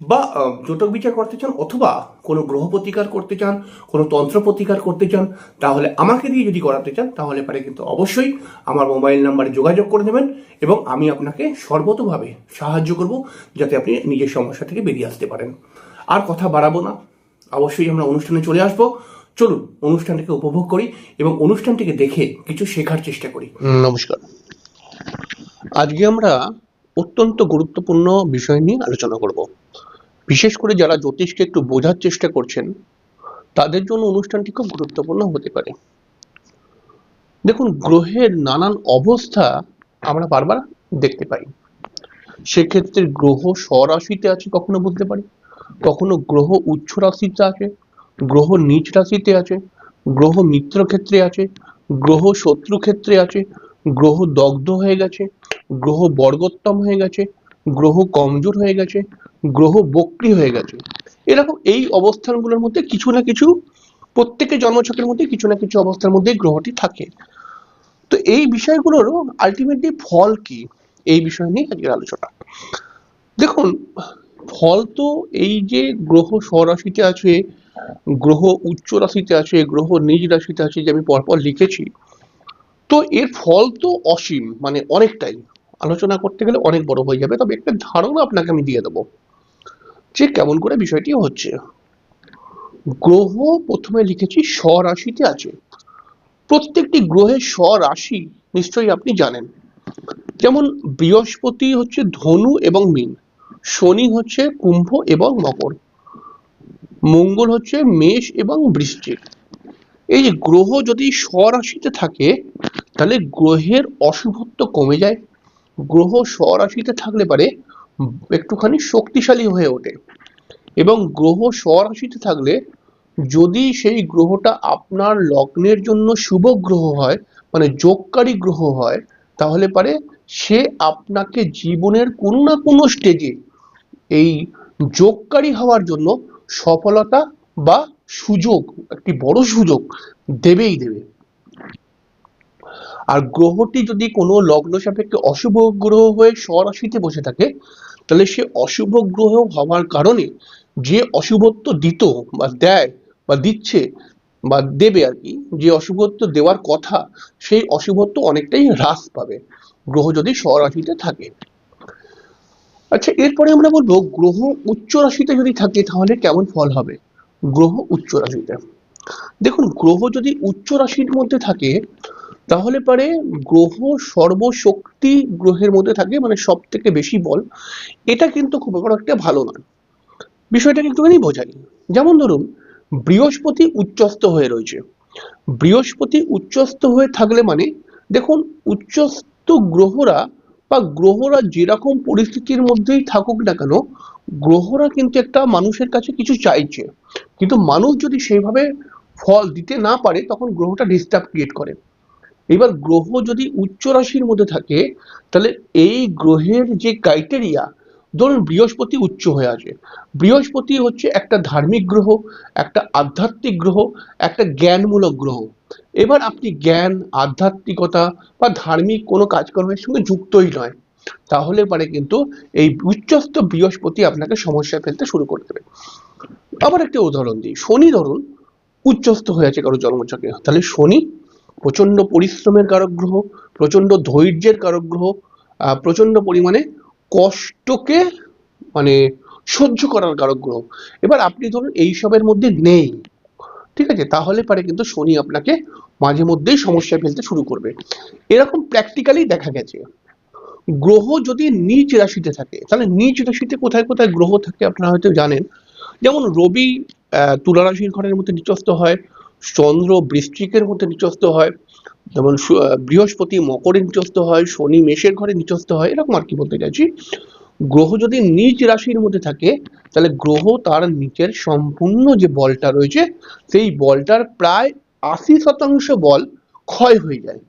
বা জটক বিচার করতে চান অথবা কোনো গ্রহ প্রতিকার করতে চান, কোনো তন্ত্র প্রতিকার করতে চান, তাহলে আমাকে দিয়ে যদি করাতে চান, তাহলে পারে কিন্তু অবশ্যই আমার মোবাইল নাম্বারে যোগাযোগ করে নেবেন এবং আমি আপনাকে সর্বতভাবে সাহায্য করব যাতে আপনি নিজের সমস্যা থেকে বেরিয়ে আসতে পারেন। আর কথা বাড়াবো না। অবশ্যই আমরা অনুষ্ঠানে চলে আসব। চলুন, অনুষ্ঠানটিকে উপভোগ করি এবং অনুষ্ঠানটিকে দেখে কিছু শেখার চেষ্টা করি। নমস্কার। আজকে আমরা অত্যন্ত গুরুত্বপূর্ণ বিষয় নিয়ে আলোচনা করব। বিশেষ করে যারা জ্যোতিষকে একটু বোঝার চেষ্টা করছেন, তাদের জন্য অনুষ্ঠানটি খুব গুরুত্বপূর্ণ হতে পারে। দেখুন, গ্রহের নানান অবস্থা আমরা বারবার দেখতে পাই। সেক্ষেত্রে গ্রহ স্বরাশিতে আছে কখনো বুঝতে পারি, কখনো গ্রহ উচ্চ রাশিতে আছে, গ্রহ নিচ রাশিতে আছে, গ্রহ মিত্র ক্ষেত্রে আছে, গ্রহ শত্রু ক্ষেত্রে আছে, গ্রহ দগ্ধ হয়ে গেছে, গ্রহ বর্গোত্তম হয়ে গেছে, গ্রহ কমজোর হয়ে গেছে গ্রহ বক্রি হয়ে গেছে। এরকম এই অবস্থানগুলোর মধ্যে কিছু না কিছু প্রত্যেকের জন্মছকের মধ্যে কিছু না কিছু অবস্থার মধ্যে গ্রহটি থাকে। তো এই বিষয়গুলোরও আলটিমেটলি ফল কি? এই বিষয় নিয়ে আজকের আলোচনা। দেখুন, ফল তো এই যে গ্রহ স্বরাশিতে আছে, গ্রহ উচ্চ রাশিতে আছে, গ্রহ নিজ রাশিতে আছে যে আমি পরপর লিখেছি, তো এর ফল তো অসীম মানে অনেকটাই। আলোচনা করতে গেলে অনেক বড় হয়ে যাবে, তবে একটা ধারণা আপনাকে আমি দিয়ে দেবো। যে কেমন করে বিষয়টি হচ্ছে। গ্রহ প্রথমে লিখেছি স্বরাশিতে আছে। প্রত্যেকটি গ্রহের স্বরাশি নিশ্চয়ই আপনি জানেন। যেমন বৃহস্পতি হচ্ছে ধনু এবং মীন, শনি হচ্ছে কুম্ভ এবং মকর, মঙ্গল হচ্ছে মেষ এবং বৃশ্চিক। এই যে গ্রহ যদি স্বরাশিতে থাকে, তাহলে গ্রহের অশুভত্ব কমে যায়। গ্রহ স্বরাশিতে থাকলে পারে একটুখানি শক্তিশালী হয়ে ওঠে। এবং গ্রহ স্বরাশিতে থাকলে যদি সেই গ্রহটা আপনার লগ্নের জন্য শুভ গ্রহ হয় মানে যোগকারী গ্রহ হয়, তাহলে পারে সে আপনাকে জীবনের কোনো না কোনো স্টেজে এই যোগকারী হওয়ার জন্য সফলতা বা সুযোগ, একটি বড় সুযোগ দেবেই দেবে। আর গ্রহটি যদি কোনো লগ্ন সাপেক্ষে অশুভ গ্রহ হয়ে স্বরাশিতে বসে থাকে, তাহলে সে অশুভ গ্রহ হওয়ার কারণে যে অশুভত্ব দিত বা দেয় বা দিচ্ছে বা দেবে আর কি, যে অশুভত্ব দেওয়ার কথা, সেই অশুভত্ব অনেকটাই হ্রাস পাবে, গ্রহ যদি স্বরাশিতে থাকে। আচ্ছা এরপরে আমরা বলব গ্রহ উচ্চ রাশিতে যদি থাকে, তাহলে কেমন ফল হবে? গ্রহ উচ্চ রাশিতে। দেখুন, গ্রহ যদি উচ্চ রাশির মধ্যে থাকে তাহলে পারে গ্রহ সর্বশক্তি গ্রহের মধ্যে থাকে মানে সব থেকে বেশি বল। এটা কিন্তু খুব একটা ভালো নয়। বিষয়টাকে একটুখানি বোঝাই। যেমন ধরুন, বৃহস্পতি উচ্চস্ত হয়ে রয়েছে। বৃহস্পতি উচ্চস্ত হয়ে থাকলে মানে দেখুন উচ্চস্ত গ্রহরা বা গ্রহরা যেরকম পরিস্থিতির মধ্যেই থাকুক না কেন, গ্রহরা কিন্তু একটা মানুষের কাছে কিছু চাইছে। কিন্তু মানুষ যদি সেইভাবে ফল দিতে না পারে, তখন গ্রহটা ডিস্টার্ব ক্রিয়েট করে। এবার গ্রহ যদি উচ্চ রাশির মধ্যে থাকে, তাহলে এই গ্রহের যে ক্রাইটেরিয়া ধরুন বৃহস্পতি উচ্চ হয়ে আছে বৃহস্পতি হচ্ছে একটা ধার্মিক গ্রহ, একটা আধ্যাত্মিক গ্রহ, একটা জ্ঞানমূলক গ্রহ। এবার আপনি জ্ঞান, আধ্যাত্মিকতা বা ধার্মিক কোনো কাজকর্মের সঙ্গে যুক্তই নয়। তাহলে পারে কিন্তু এই উচ্চস্থ বৃহস্পতি আপনাকে সমস্যা ফেলতে শুরু করে দেবে। আবার একটা উদাহরণ দিই। শনি ধরুন উচ্চস্থ হয়ে আছে কারও জন্মচকে তাহলে শনি প্রচণ্ড পরিশ্রমের কারক গ্রহ প্রচণ্ড ধৈর্যের কারক গ্রহ প্রচণ্ড পরিমাণে কষ্টকে মানে সহ্য করার কারক গ্রহ এবার আপনি ধরুন এইসবের মধ্যে নেই, ঠিক আছে? তাহলে পারে কিন্তু শনি আপনাকে মাঝে মধ্যেই সমস্যায় ফেলতে শুরু করবে। এরকম প্র্যাকটিক্যালি দেখা গেছে। গ্রহ যদি নিজ রাশিতে থাকে, তাহলে নিজ রাশিতে কোথায় কোথায় গ্রহ থাকে আপনারা হয়তো জানেন। যেমন রবি তুলা রাশির ঘরের মধ্যে নিচস্থ হয় চন্দ্র বৃশ্চিকের মধ্যে নিচস্থ হয়, যেমন বৃহস্পতি মকরে নিচস্থ হয়, শনি মেষের ঘরে নিচস্থ হয়, এরকম আর কি বলতে চাইছি। গ্রহ যদি নিজ রাশির মধ্যে থাকে, তাহলে গ্রহ তার নিচের সম্পূর্ণ যে বলটা রয়েছে, সেই বলটার প্রায় আশি শতাংশ বল ক্ষয় হয়ে যায়।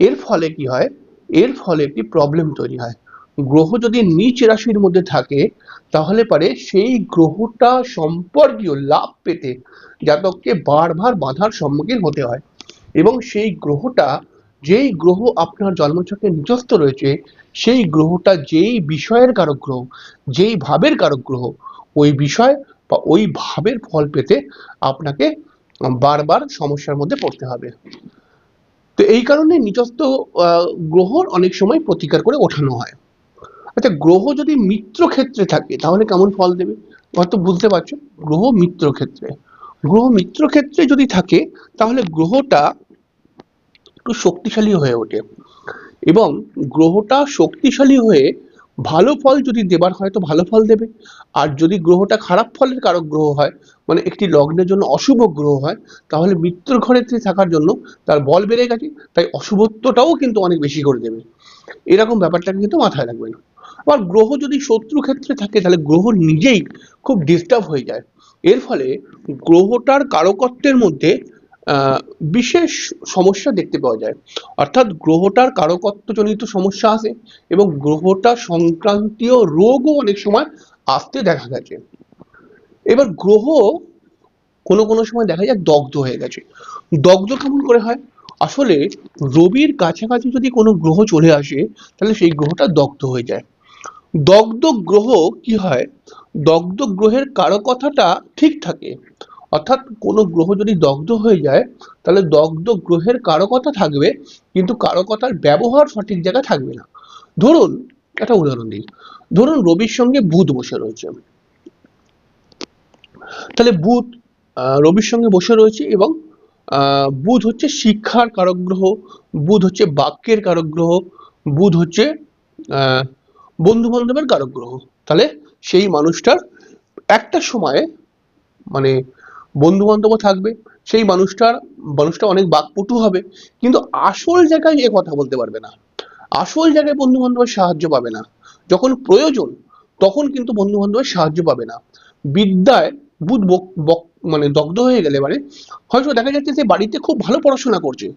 এর ফলে কি হয়? এর ফলে একটি প্রবলেম তৈরি হয়। গ্রহ যদি নিচ রাশির মধ্যে থাকে তাহলে পারে সেই গ্রহটা সম্পর্কীয় লাভ পেতে জাতককে বারবার বাধার সম্মুখীন হতে হয়। এবং সেই গ্রহটা যেই গ্রহ আপনার জন্মছকে নিচস্থ রয়েছে সেই গ্রহটা যেই বিষয়ের কারক গ্রহ যেই ভাবের কারক গ্রহ ওই বিষয় বা ওই ভাবের ফল পেতে আপনাকে বারবার সমস্যার মধ্যে পড়তে হবে। তো এই কারণে আহ, গ্রহর অনেক সময় প্রতিকার করে ওঠানো হয়। আচ্ছা গ্রহ যদি মিত্র ক্ষেত্রে থাকে, তাহলে কেমন ফল দেবে? হয়তো বুঝতে পারছ, গ্রহ মিত্র ক্ষেত্রে গ্রহ মিত্র ক্ষেত্রে যদি থাকে, তাহলে গ্রহটা একটু শক্তিশালী হয়ে ওঠে। এবং গ্রহটা শক্তিশালী হয়ে ভালো ফল যদি দেবার হয়, তো ভালো ফল দেবে। আর যদি গ্রহটা খারাপ ফলের কারক গ্রহ হয় মানে একটি লগ্নের জন্য অশুভ গ্রহ হয়, তাহলে মিত্র ঘরেতে থাকার জন্য তার বল বেড়ে গেছে, তাই অশুভত্বটাও কিন্তু অনেক বেশি করে দেবে। এরকম ব্যাপারটা কিন্তু মাথায় রাখবেন। আবার গ্রহ যদি শত্রু ক্ষেত্রে থাকে, তাহলে গ্রহ নিজেই খুব ডিস্টার্ব হয়ে যায়। এর ফলে গ্রহটার কারকত্বের মধ্যে বিশেষ সমস্যা দেখতে পাওয়া যায়। অর্থাৎ গ্রহটার কারকত্বজনিত সমস্যা আসে এবং গ্রহটা সংক্রান্তীয় রোগও অনেক সময় আসতে দেখা গেছে। এবার গ্রহ কোনো কোনো সময় দেখা যায় দগ্ধ হয়ে গেছে। দগ্ধ কেমন করে হয়? আসলে রবির কাছাকাছি যদি কোনো গ্রহ চলে আসে, তাহলে সেই গ্রহটা দগ্ধ হয়ে যায়। দগ্ধ গ্রহ কি হয়? দগ্ধ গ্রহের কারও কথাটা ঠিক থাকে। অর্থাৎ কোনো গ্রহ যদি দগ্ধ হয়ে যায়, তাহলে দগ্ধ গ্রহের কারও কথা থাকবে, কিন্তু কারও কথার ব্যবহার সঠিক জায়গায় থাকবে না। ধরুন, একটা উদাহরণ দিই। ধরুন রবির সঙ্গে বুধ বসে রয়েছে। তাহলে বুধ রবির সঙ্গে বসে রয়েছে এবং বুধ হচ্ছে শিক্ষার কারক গ্রহ বুধ হচ্ছে বাক্যের কারক গ্রহ বুধ হচ্ছে বন্ধু বান্ধবের কারক গ্রহ তাহলে সেই মানুষটার একটা সময়ে মানে বন্ধু বান্ধবও থাকবে, সেই মানুষটার, মানুষটা অনেক বাকপটু হবে, কিন্তু আসল জায়গায় এ কথা বলতে পারবে না। আসল জায়গায় বন্ধু বান্ধবের সাহায্য পাবে না। যখন প্রয়োজন, তখন কিন্তু বন্ধু বান্ধবের সাহায্য পাবে না। বিদ্যায় বুধ মানে দগ্ধ হয়ে গেলে মানে হয়তো দেখা যাচ্ছে যে বাড়িতে খুব ভালো পড়াশোনা করছে,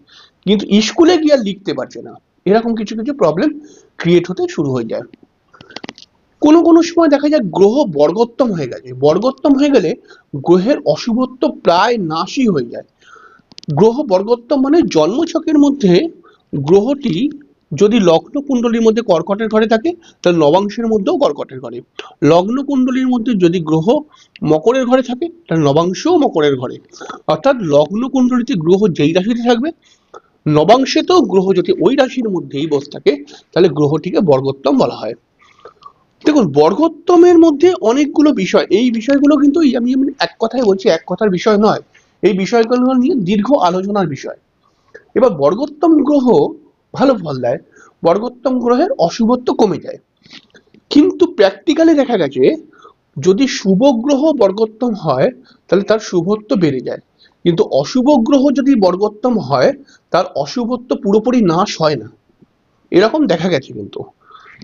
কিন্তু স্কুলে গিয়ে লিখতে পারছে না। এরকম কিছু কিছু প্রবলেম ক্রিয়েট হতে শুরু হয়ে যায়। কোনো কোনো সময় দেখা যায় গ্রহ বর্গোত্তম হয়ে গেছে। বর্গোত্তম হয়ে গেলে গ্রহের অশুভত্ব প্রায় নাশই হয়ে যায়। গ্রহ বর্গোত্তম মানে জন্মছকের মধ্যে গ্রহটি যদি লগ্ন কুণ্ডলীর মধ্যে কর্কটের ঘরে থাকে, তাহলে নবাংশের মধ্যেও কর্কটের ঘরে। লগ্ন কুণ্ডলীর মধ্যে যদি গ্রহ মকরের ঘরে থাকে, তাহলে নবাংশও মকরের ঘরে। অর্থাৎ লগ্ন কুণ্ডলীতে গ্রহ যেই রাশিতে থাকবে নবাংশেতেও গ্রহ যদি ওই রাশির মধ্যেই বসে থাকে, তাহলে গ্রহটিকে বর্গোত্তম বলা হয়। দেখুন, বর্গোত্তমের মধ্যে অনেকগুলো বিষয়, এই বিষয়গুলো কিন্তু আমি এক কথায় বলছি, এক কথার বিষয় নয়। এই বিষয়গুলো নিয়ে দীর্ঘ আলোচনার বিষয়। এবার বর্গোত্তম গ্রহ ভালো ফল দেয়। বর্গোত্তম গ্রহের অশুভত্ব কমে যায়। কিন্তু প্র্যাকটিক্যালি দেখা গেছে, যদি শুভ গ্রহ বর্গোত্তম হয়, তাহলে তার শুভত্ব বেড়ে যায়। কিন্তু অশুভ গ্রহ যদি বর্গোত্তম হয়, তার অশুভত্ব পুরোপুরি নাশ হয় না। এরকম দেখা গেছে কিন্তু।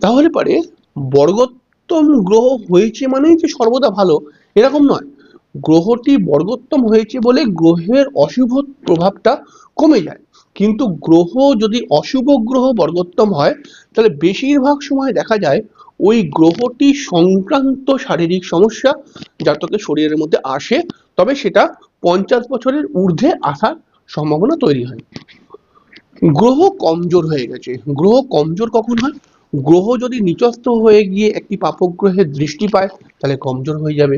তাহলে পারে বর্গোত্তম গ্রহ হয়েছে মানেই যে সর্বদা ভালো, এরকম নয়। গ্রহটি বর্গোত্তম হয়েছে বলে গ্রহের অশুভ প্রভাবটা কমে যায়। কিন্তু গ্রহ যদি অশুভ গ্রহ বর্গোত্তম হয়, তাহলে বেশিরভাগ সময় দেখা যায় ওই গ্রহটি সংক্রান্ত শারীরিক সমস্যা জাতকের শরীরের মধ্যে আসে, তবে সেটা পঞ্চাশ বছরের ঊর্ধ্বে আসার সম্ভাবনা তৈরি হয়। গ্রহ কমজোর হয়ে গেছে। গ্রহ কমজোর কখন হয়? গ্রহ যদি নিচস্থ হয়ে গিয়ে একটি পাপগ্রহের দৃষ্টি পায়, তাহলে কমজোর হয়ে যাবে।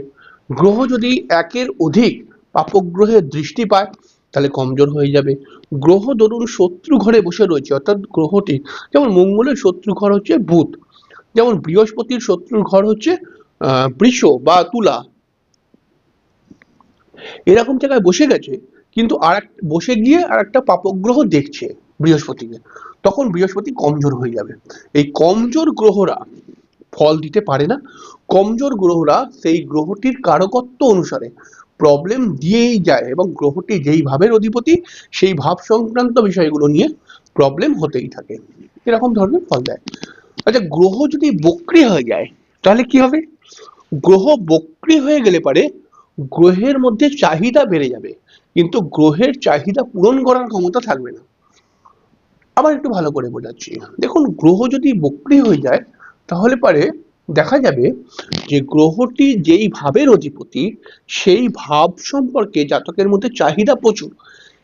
গ্রহ যদি একের অধিক পাপগ্রহের দৃষ্টি পায়, তাহলে কমজোর হয়ে যাবে। গ্রহ ধরুন শত্রু ঘরে বসে রয়েছে, অর্থাৎ গ্রহটি যেমন মঙ্গলের শত্রু ঘর হচ্ছে বুধ, যেমন বৃহস্পতির শত্রুর ঘর হচ্ছে বৃষ বা তুলা। এরকম জায়গায় বসে গেছে, কিন্তু আর বসে গিয়ে আর একটা পাপগ্রহ দেখছে বৃহস্পতিকে। তখন বৃহস্পতি কমজোর হয়ে যাবে। এই কমজোর গ্রহরা ফল দিতে পারে না। কমজোর গ্রহরা সেই গ্রহটির কারকত্ব অনুসারে প্রবলেম দিয়েই যায় এবং গ্রহটি যেই ভাবের অধিপতি, সেই ভাব সংক্রান্ত বিষয়গুলো নিয়ে প্রবলেম হতেই থাকে। এরকম ধরনের ফল দেয়? আচ্ছা গ্রহ যদি বক্রি হয়ে যায়, তাহলে কি হবে? গ্রহ বক্রি হয়ে গেলে পারে গ্রহের মধ্যে চাহিদা বেড়ে যাবে। কিন্তু গ্রহের চাহিদা পূরণ করার ক্ষমতা থাকবে না। আবার একটু ভালো করে বোঝাচ্ছি। দেখুন, গ্রহ যদি বক্রি হয়ে যায়, তাহলে পারে দেখা যাবে যে গ্রহটি যেই ভাবের অধিপতি, সেই ভাব সম্পর্কে জাতকের মধ্যে চাহিদা প্রচুর।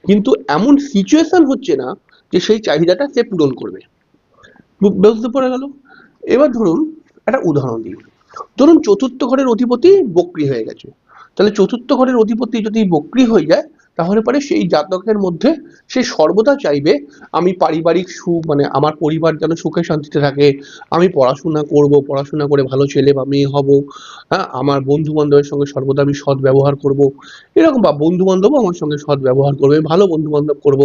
কিন্তু এমন সিচুয়েশন হচ্ছে না যে সেই চাহিদাটা সে পূরণ করবে। বুঝতে পড়ে গেল। এবার ধরুন, একটা উদাহরণ দিই। ধরুন, চতুর্থ ঘরের অধিপতি বক্রি হয়ে গেছে। তাহলে চতুর্থ ঘরের অধিপতি যদি বক্রি হয়ে যায় তাহলে পরে সেই জাতকের মধ্যে সে সর্বদা চাইবে আমি পারিবারিক সুখ মানে আমার পরিবার যেন সুখে শান্তিতে থাকে, আমি পড়াশোনা করব, পড়াশোনা করে ভালো ছেলে বা মেয়ে হব হ্যাঁ আমার বন্ধু বান্ধবের সঙ্গে সর্বদা আমি সৎ ব্যবহার করব, এরকম বা বন্ধু বান্ধবও আমার সঙ্গে সৎ ব্যবহার করবে, ভালো বন্ধু বান্ধব করব,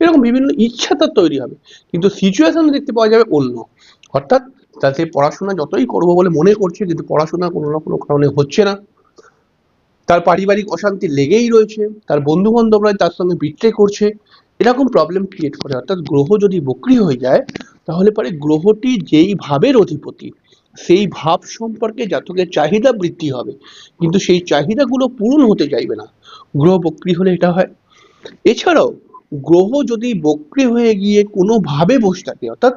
এরকম বিভিন্ন ইচ্ছা তার তৈরি হবে, কিন্তু সিচুয়েশন দেখতে পাওয়া যাবে অন্য, অর্থাৎ তাতে পড়াশোনা যতই করব বলে মনে করছে, কিন্তু পড়াশোনা কোনো না কোনো কারণে হচ্ছে না। তার পারিবারিক অশান্তি লেগেই রয়েছে, তার বন্ধু বান্ধবরা তার সঙ্গে বিট্রে করছে, এরকম প্রবলেম ক্রিয়েট করে। অর্থাৎ গ্রহ যদি বক্রি হয়ে যায়, তাহলে পরে গ্রহটি যেই ভাবের অধিপতি, সেই ভাব সম্পর্কে জাতকের চাহিদা বৃদ্ধি হবে। কিন্তু সেই চাহিদাগুলো পূরণ হতে চাইবে না। গ্রহ বক্রি হলে এটা হয়। এছাড়াও, গ্রহ যদি বক্রি হয়ে গিয়ে কোনোভাবে বসে থাকে, অর্থাৎ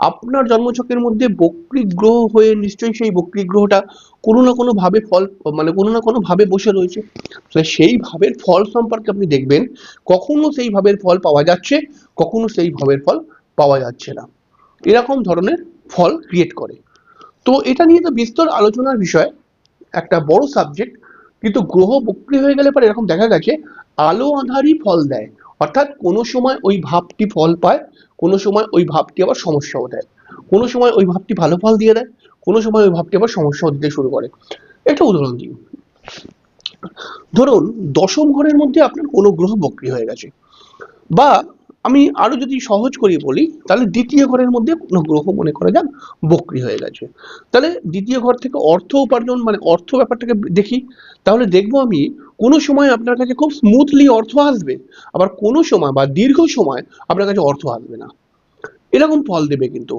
আপনার জন্মছকের মধ্যে বক্রি গ্রহ হয়ে নিশ্চয়ই সেই বক্রি গ্রহটা কোনো না কোনো ভাবে ফল মানে কোনো না কোনো ভাবে বসে রয়েছে। সেই ভাবের ফল সম্পর্কে আপনি দেখবেন, কখনো সেই ভাবের ফল পাওয়া যাচ্ছে, কখনো সেই ভাবের ফল পাওয়া যাচ্ছে না। এরকম ধরনের ফল ক্রিয়েট করে। তো এটা নিয়ে তো বিস্তর আলোচনার বিষয়, একটা বড় সাবজেক্ট কিন্তু গ্রহ বক্রি হয়ে গেলে পরে এরকম দেখা গেছে, আলো আধারই ফল দেয়। অর্থাৎ কোনো সময় ওই ভাবটি ফল পায়, কোনো সময় ওই ভাবটি আবার সমস্যাও দেয়। কোনো সময় ওই ভাবটি ভালো ফল দিয়ে দেয়, কোনো সময় ওই ভাবটি আবার সমস্যাও দিতে শুরু করে। একটা উদাহরণ দিই। ধরুন, দশম ঘরের মধ্যে আপনার কোনো গ্রহ বক্রি হয়ে গেছে। বা আমি আরও যদি সহজ করে বলি, তাহলে দ্বিতীয় ঘরের মধ্যে কোনো গ্রহ মনে করা যাক বক্রি হয়ে গেছে। তাহলে দ্বিতীয় ঘর থেকে অর্থ উপার্জন মানে অর্থ ব্যাপারটাকে দেখি। তাহলে দেখব আমি কোনো সময় আপনার কাছে খুব স্মুথলি অর্থ আসবে, আবার কোনো সময় বা দীর্ঘ সময় আপনার কাছে অর্থ আসবে না। এরকম ফল দেবে কিন্তু।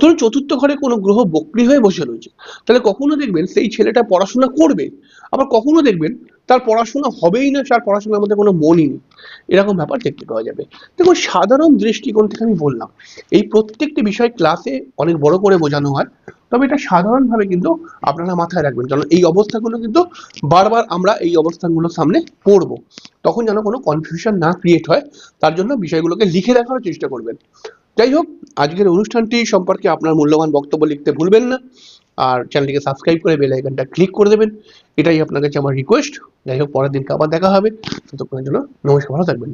ধরুন চতুর্থ ঘরে কোনো গ্রহ বক্রি হয়ে বসে রয়েছে, তাহলে কখনো দেখবেন সেই ছেলেটা পড়াশোনা করবে, আবার কখনো দেখবেন তার পড়াশোনা হবেই না, তার পড়াশোনার মধ্যে কোনো মনই নেই। এরকম ব্যাপার দেখতে পাওয়া যাবে। দেখুন, সাধারণ দৃষ্টিকোণ থেকে আমি বললাম, এই প্রত্যেকটি বিষয় ক্লাসে অনেক বড় করে বোঝানো হয়, তবে এটা সাধারণভাবে কিন্তু আপনারা মাথায় রাখবেন, কারণ এই অবস্থাগুলো কিন্তু বারবার আমরা এই অবস্থানগুলোর সামনে পড়ব। তখন যেন কোনো কনফিউশন না ক্রিয়েট হয়, তার জন্য বিষয়গুলোকে লিখে রাখার চেষ্টা করবেন। যাই হোক, আজকের অনুষ্ঠানটি সম্পর্কে আপনার মূল্যবান বক্তব্য লিখতে ভুলবেন না। আর চ্যানেলটিকে সাবস্ক্রাইব করে বেল আইকনটা ক্লিক করে দেবেন। এটাই আপনার কাছে আমার রিকোয়েস্ট যাই হোক, পরের দিনকে আবার দেখা হবে। ততক্ষণের জন্য নমস্কার, ভালো থাকবেন।